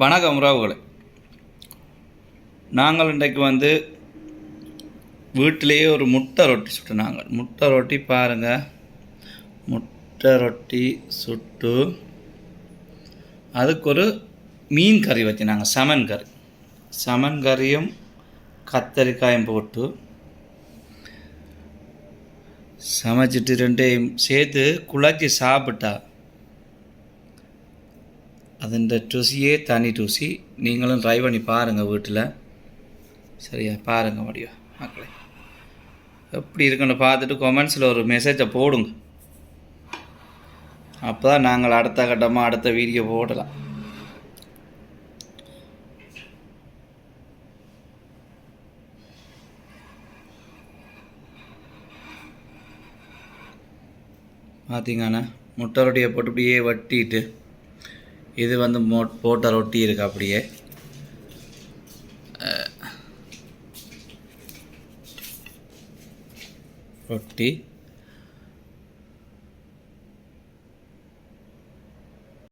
வணக்கம் உறவுகளை. நாங்கள் இன்றைக்கு வந்து வீட்டிலேயே ஒரு முட்டை ரொட்டி சுட்டு நாங்கள். முட்டை ரொட்டி பாருங்கள் முட்டை ரொட்டி சுட்டு அதுக்கு ஒரு மீன் கறி வச்சு நாங்கள் சமன் கறி. சமன் கறியும் கத்தரிக்காயும் போட்டு சமைச்சிட்டு ரெண்டையும் சேர்த்து குழச்சி சாப்பிட்டா അതിൻ്റെ ருசியே தனி ருசி நீங்களும் ட்ரை பண்ணி பாருங்கள் வீட்டில் சரியா பாருங்கள் முடியோ மக்களே எப்படி இருக்குன்னு பார்த்துட்டு கொமெண்ட்ஸில் ஒரு மெசேஜை போடுங்க அப்போ தான் நாங்கள் அடுத்த கட்டமாக அடுத்த வீடியோ போடலாம் பார்த்தீங்கன்னா முட்டை ரொட்டியை போட்டு இப்படியே வட்டிட்டு இது வந்து மோ போட்ட ரொட்டி இருக்கு அப்படியே. ஒட்டி ரொட்டி.